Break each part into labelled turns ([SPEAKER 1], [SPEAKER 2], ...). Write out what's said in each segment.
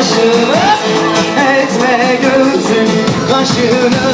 [SPEAKER 1] başını etme gözüm kaşını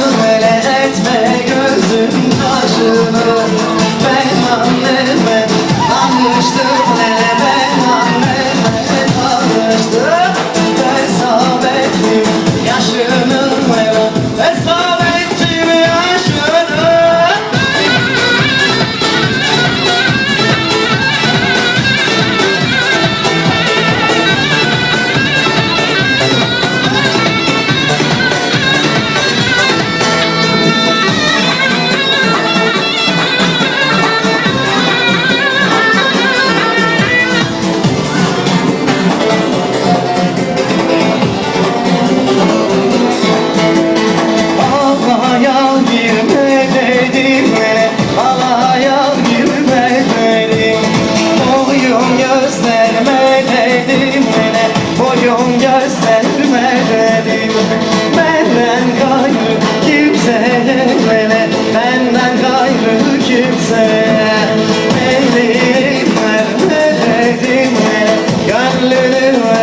[SPEAKER 1] Gönlünü